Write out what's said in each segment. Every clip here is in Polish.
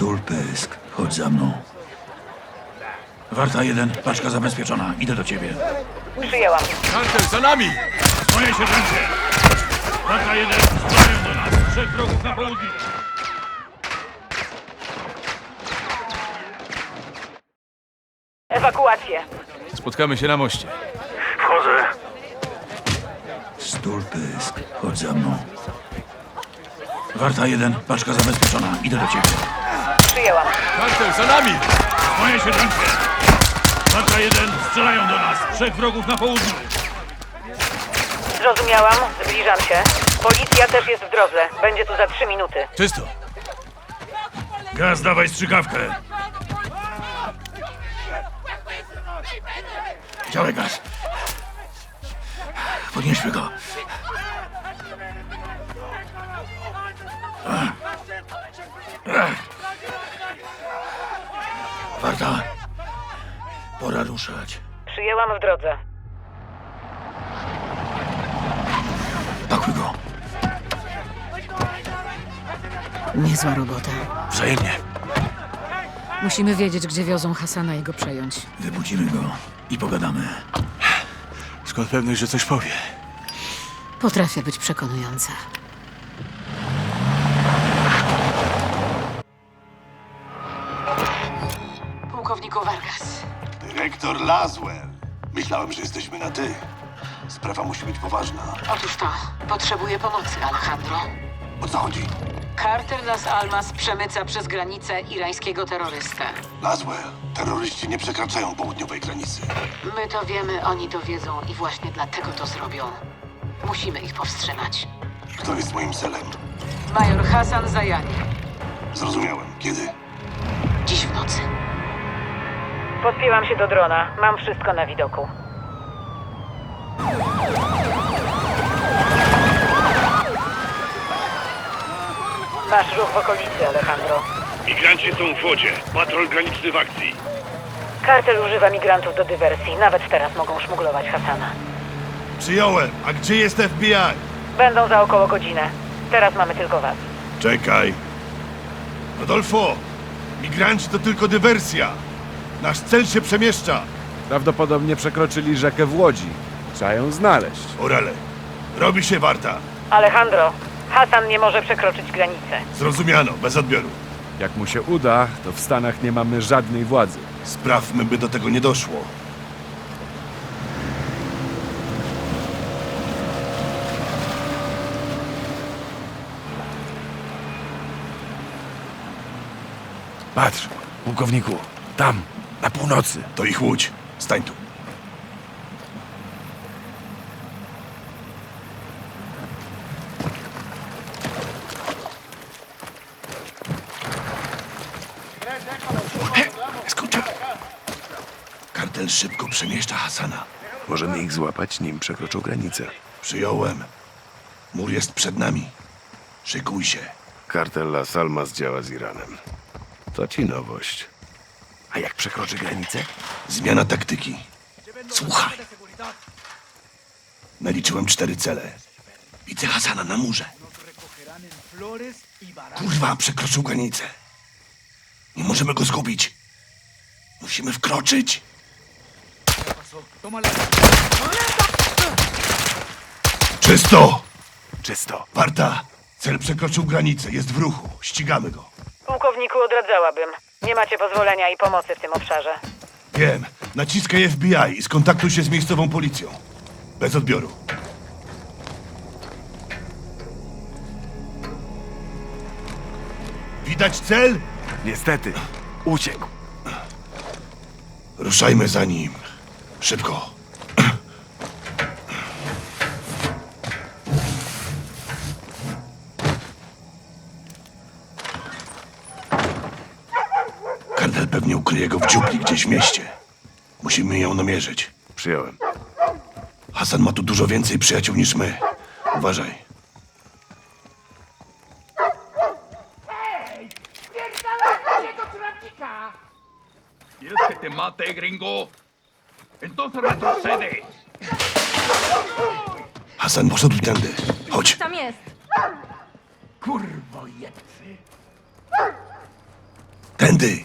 Stulpysk, chodź za mną. Warta jeden, paczka zabezpieczona. Idę do ciebie. Przyjęłam. Kartel za nami! Moje sierżancie! Warta jeden, strzelają do nas. Trzech wrogów na południu. Ewakuację. Spotkamy się na moście. Wchodzę. Stulpysk, chodź za mną. Warta jeden, paczka zabezpieczona. Idę do ciebie. Przyjęłam. Kartel za nami! Moje sierżancie! Warta jeden, strzelają do nas. Trzech wrogów na południu. Zrozumiałam. Zbliżam się. Policja też jest w drodze. Będzie tu za trzy minuty. Czysto. Gaz, dawaj strzykawkę. Działaj gaz. Podnieśmy go. Warta. Pora ruszać. Przyjęłam w drodze. Pakuj go. Niezła robota. Wzajemnie. Musimy wiedzieć, gdzie wiozą Hasana i go przejąć. Wybudzimy go i pogadamy. Skąd pewność, że coś powie? Potrafię być przekonująca. Laswell. Myślałem, że jesteśmy na ty. Sprawa musi być poważna. Otóż to, potrzebuję pomocy, Alejandro. O co chodzi? Carter Las Almas przemyca przez granicę irańskiego terrorystę. Laswell. Terroryści nie przekraczają południowej granicy. My to wiemy, oni to wiedzą i właśnie dlatego to zrobią. Musimy ich powstrzymać. Kto jest moim celem? Major Hasan Zajani. Zrozumiałem. Kiedy? Dziś w nocy. Podpięłam się do drona. Mam wszystko na widoku. Masz ruch w okolicy, Alejandro. Migranci są w wodzie. Patrol graniczny w akcji. Kartel używa migrantów do dywersji. Nawet teraz mogą szmuglować Hasana. Przyjąłem. A gdzie jest FBI? Będą za około godzinę. Teraz mamy tylko was. Czekaj. Rodolfo, migranci to tylko dywersja. Nasz cel się przemieszcza. Prawdopodobnie przekroczyli rzekę w Łodzi. Trzeba ją znaleźć. Orele, robi się warta. Alejandro, Hasan nie może przekroczyć granicy. Zrozumiano, bez odbioru. Jak mu się uda, to w Stanach nie mamy żadnej władzy. Sprawmy, by do tego nie doszło. Patrz, pułkowniku, tam, na północy. To ich łódź. Stań tu. Kartel szybko przemieszcza Hasana. Możemy ich złapać, nim przekroczą granicę. Przyjąłem. Mur jest przed nami. Szykuj się. Kartel Las Almas działa z Iranem. To ci nowość. A jak przekroczy granicę? Zmiana taktyki. Słuchaj. Naliczyłem cztery cele. Widzę Hasana na murze. Kurwa, przekroczył granicę. Nie możemy go zgubić. Musimy wkroczyć. Czysto! Czysto. Warta. Cel przekroczył granicę. Jest w ruchu. Ścigamy go. Pułkowniku odradzałabym. Nie macie pozwolenia i pomocy w tym obszarze. Wiem. Naciskaj FBI i skontaktuj się z miejscową policją. Bez odbioru. Widać cel? Niestety, uciekł. Ruszajmy za nim. Szybko. Kartel pewnie ukryje go w dziupli gdzieś w mieście. Musimy ją namierzyć. Przyjąłem. Hasan ma tu dużo więcej przyjaciół niż my. Uważaj. ¿Quieres que te mate, gringo? Entonces retrocede. Hasan poszedł tędy. Chodź. Tam jest. Kurwo jebcy. Tędy!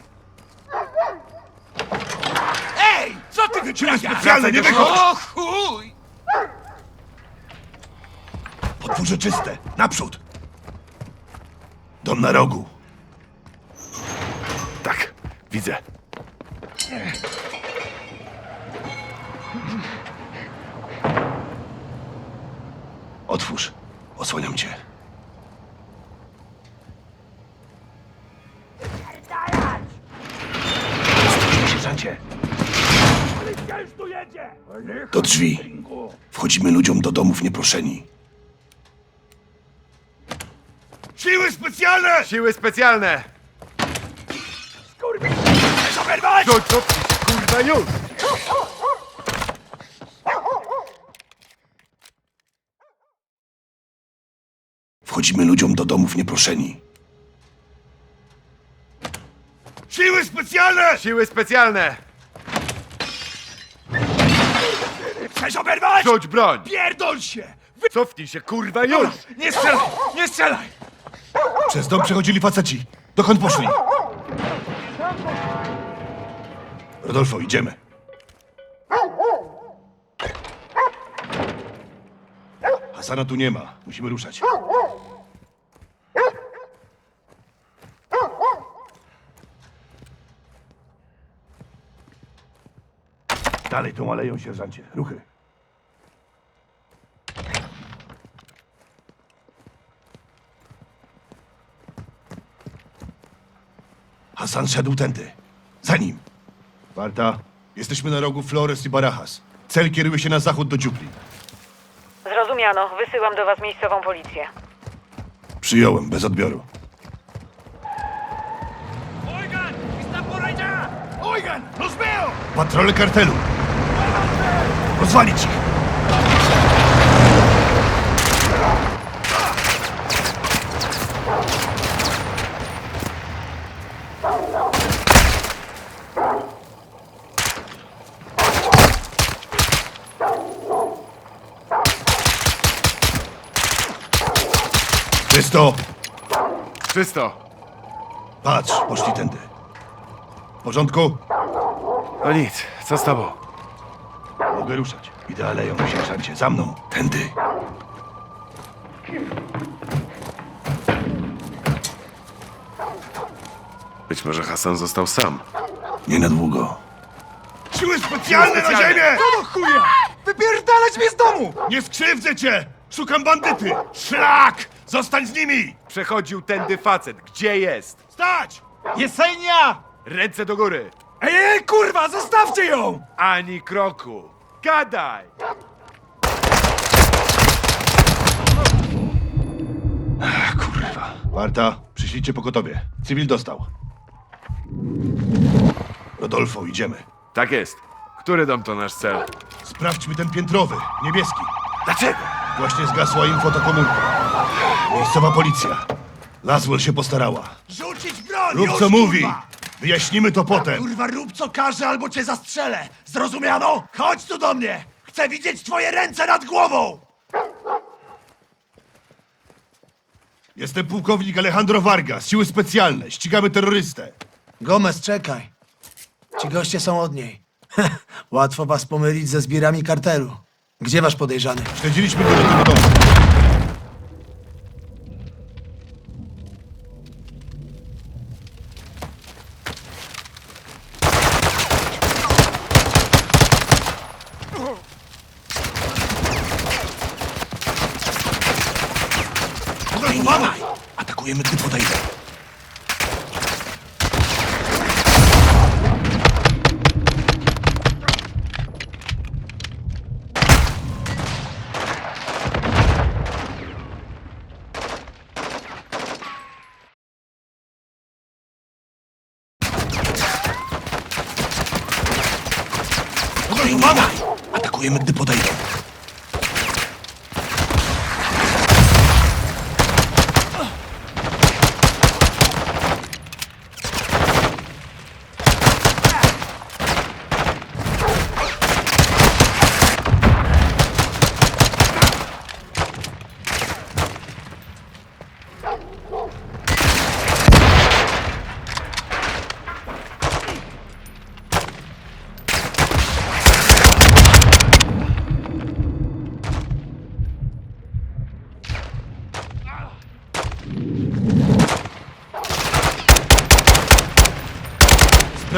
Wyprawiasz? specjalne, nie wychodź! O chuj! Podwórze czyste! Naprzód! Dom na rogu. Tak, widzę. Otwórz. Osłaniam cię. Sierżancie. Do drzwi. Wchodzimy ludziom do domów nieproszeni. Siły specjalne! Siły specjalne! To, to, kurwa już! Wchodzimy ludziom do domów nieproszeni. Siły specjalne! Siły specjalne! Chcesz oberwać? Rzuć broń! Pierdol się! Cofnij się, kurwa, już! Nie strzelaj! Nie strzelaj! Przez dom przechodzili faceci. Dokąd poszli? Rodolfo, idziemy. Hasana tu nie ma. Musimy ruszać. Dalej tą aleją, sierżancie. Ruchy. Hasan szedł tędy. Za nim. Warta, jesteśmy na rogu Flores i Barajas. Cel kieruje się na zachód do dziupli. Zrozumiano. Wysyłam do was miejscową policję. Przyjąłem, bez odbioru. Oigan! Está por allá! Oigan! Los veo! Patrole kartelu! Rozwalić ich! Czysto! Czysto! Patrz, poszli tędy. W porządku? No nic, co z tobą? Mogę ruszać. Idę aleją, sierżancie. Za mną. Tędy. Być może Hasan został sam. Nie na długo. Siły specjalne na specjalne. ziemię! Co do chuja? Wypierdalać mnie z domu! Nie skrzywdzę cię! Szukam bandyty! Szlak! Zostań z nimi! Przechodził tędy facet. Gdzie jest? Stać! Jesenia! Ręce do góry! Ej, ej, kurwa, zostawcie ją! Ani kroku! Gadaj! Kurwa. Warta, przyślijcie pogotowie. Cywil dostał. Rodolfo, idziemy. Tak jest. Który dom to nasz cel? Sprawdźmy ten piętrowy, niebieski. Dlaczego? Właśnie zgasła im fotokomórka. Miejscowa policja. Laswell się postarała. Rzucić broń! Rób już, co mówi. Kurwa. Wyjaśnimy to potem. kurwa, rób co każe, albo cię zastrzelę! Zrozumiano? Chodź tu do mnie! Chcę widzieć twoje ręce nad głową! Jestem pułkownik Alejandro Vargas, siły specjalne. Ścigamy terrorystę. Gomez, czekaj. Ci goście są od niej. Łatwo was pomylić ze zbirami kartelu. Gdzie wasz podejrzany? Śledziliśmy go do tego domu. Uważaj! Atakujemy, gdy podejdę. Uważaj! Atakujemy, gdy podejdę.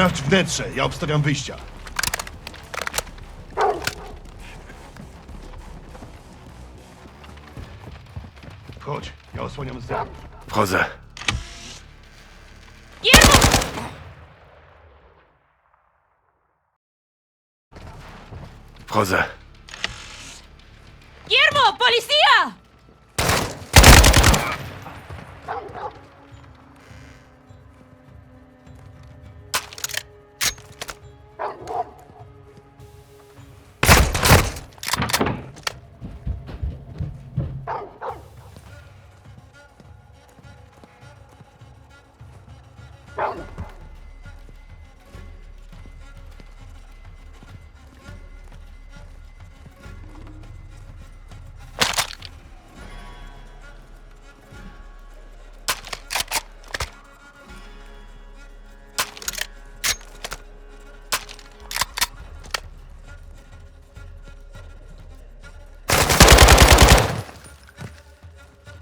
Sprawdź wnętrze, ja obstawiam wyjścia. Chodź, ja osłaniam z zewnątrz. Wchodzę. Wchodzę. ¡Guillermo! ¡Policía!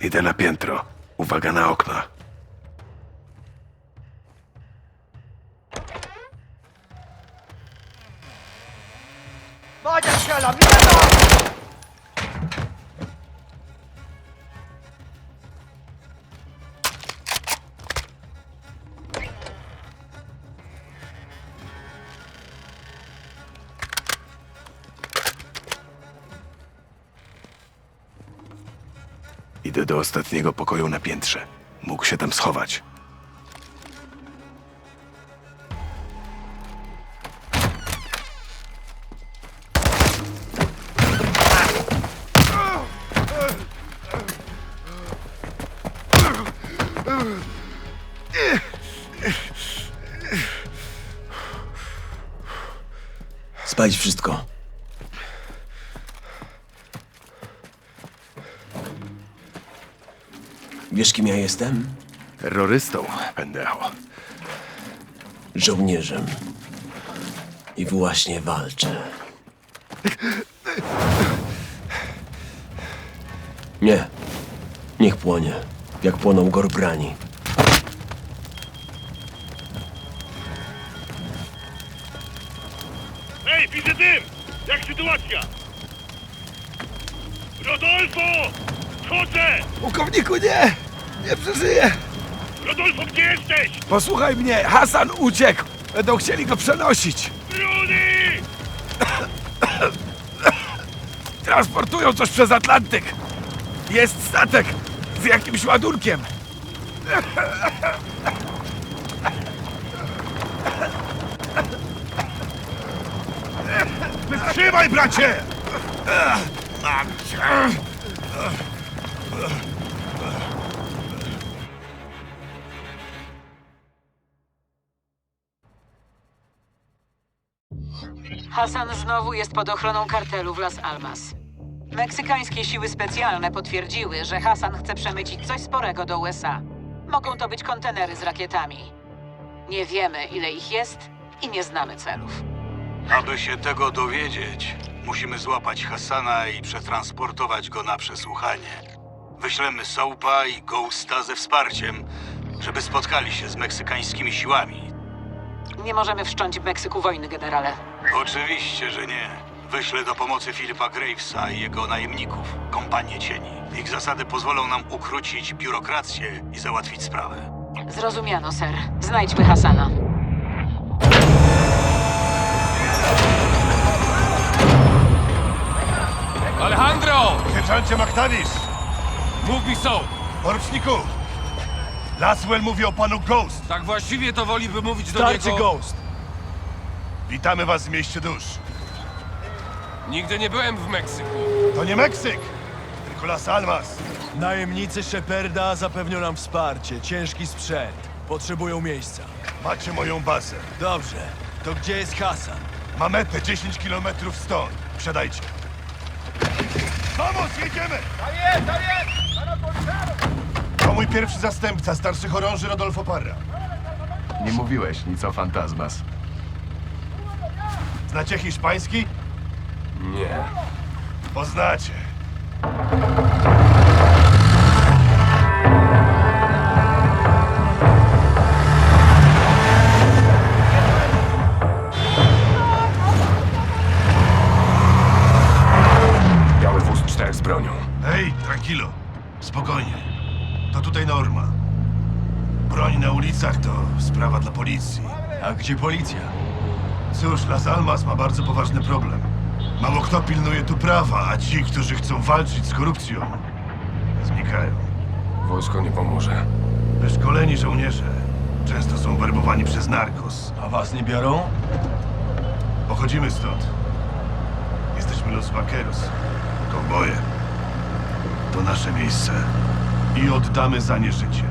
Idę na piętro. Uwaga na okna. Idę do ostatniego pokoju na piętrze. Mógł się tam schować. Spalić wszystko. Wiesz, kim ja jestem? Terrorystą, pendejo. Żołnierzem. I właśnie walczę. Nie. Niech płonie, jak płoną gorbrani. Ej, widzę dym! Jak sytuacja? Rodolfo! Wchodzę! Pułkowniku, nie! Nie przeżyję! Rodolfo, gdzie jesteś? Posłuchaj mnie, Hasan uciekł! Będą chcieli go przenosić! Rudy! Transportują coś przez Atlantyk! Jest statek z jakimś ładunkiem! Wytrzymaj, bracie! Hasan znowu jest pod ochroną kartelu w Las Almas. Meksykańskie siły specjalne potwierdziły, że Hasan chce przemycić coś sporego do USA. Mogą to być kontenery z rakietami. Nie wiemy, ile ich jest i nie znamy celów. Aby się tego dowiedzieć, musimy złapać Hasana i przetransportować go na przesłuchanie. Wyślemy Soapa i Ghosta ze wsparciem, żeby spotkali się z meksykańskimi siłami. Nie możemy wszcząć w Meksyku wojny, generale. Oczywiście, że nie. Wyślę do pomocy Filipa Gravesa i jego najemników, kompanię cieni. Ich zasady pozwolą nam ukrócić biurokrację i załatwić sprawę. Zrozumiano, ser. Znajdźmy Hasana. Alejandro! Sierżancie McTavish! Mów mi są! Poruczniku! Laswell mówi o panu Ghost. Tak właściwie to woliby mówić do Starczy niego... Ghost. Witamy was w mieście dusz. Nigdy nie byłem w Meksyku. To nie Meksyk, tylko Las Almas. Najemnicy Sheparda zapewnią nam wsparcie. Ciężki sprzęt. Potrzebują miejsca. Macie moją bazę. Dobrze. To gdzie jest Hasan? Ma metę 10 kilometrów stąd. Wsiadajcie. Vamos, jedziemy! To mój pierwszy zastępca, starszy chorąży Rodolfo Parra. Nie mówiłeś nic o fantazmas. Znacie hiszpański? Nie. Poznacie. Gdzie policja? Cóż, Las Almas ma bardzo poważny problem. Mało kto pilnuje tu prawa, a ci, którzy chcą walczyć z korupcją, znikają. Wojsko nie pomoże. Wyszkoleni żołnierze często są werbowani przez narkos. A was nie biorą? Pochodzimy stąd. Jesteśmy Los Vaqueros, kowboje. To nasze miejsce i oddamy za nie życie.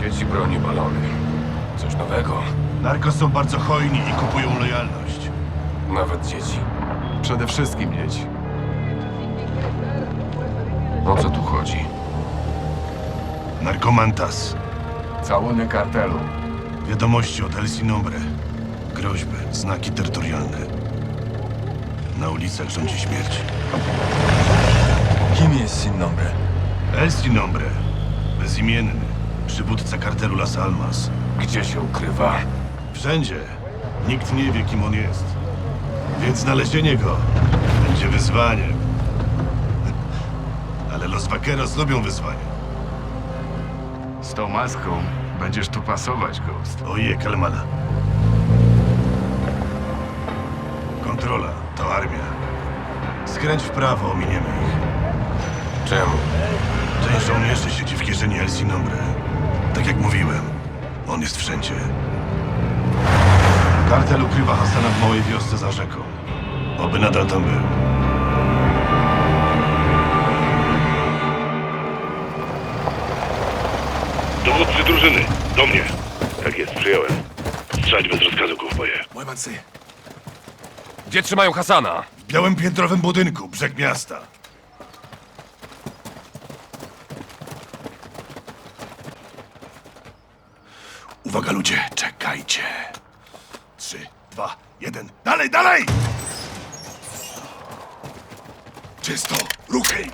Dzieci broni balony. Coś nowego. Narkos są bardzo hojni i kupują lojalność. Nawet dzieci. Przede wszystkim dzieci. O co tu chodzi? Narkomantas. Całunek kartelu. Wiadomości od El Sinombre. Groźby, znaki terytorialne. Na ulicach rządzi śmierć. Kim jest Sin Nombre? El Sinombre. Bezimienny. Przywódca kartelu Las Almas. Gdzie się ukrywa? Wszędzie. Nikt nie wie, kim on jest. Więc znalezienie go będzie wyzwaniem. Ale Los Vaqueros lubią wyzwania. Z tą maską będziesz tu pasować, Ghost. Oje, Kalmana. Kontrola to armia. Skręć w prawo, ominiemy ich. Czemu? Część żołnierzy siedzi w kieszeni El Sinombre. Tak jak mówiłem, on jest wszędzie. Kartel ukrywa Hasana w małej wiosce za rzeką. Oby nadal tam był. Dowódcy drużyny, do mnie. Tak jest, przyjąłem. Strzelać bez rozkazu, kowboje. Łemancy. Gdzie trzymają Hasana? W białym piętrowym budynku, brzeg miasta. Uwaga ludzie, czekajcie. Trzy, dwa, jeden. Dalej, dalej! Czysto, ruchy!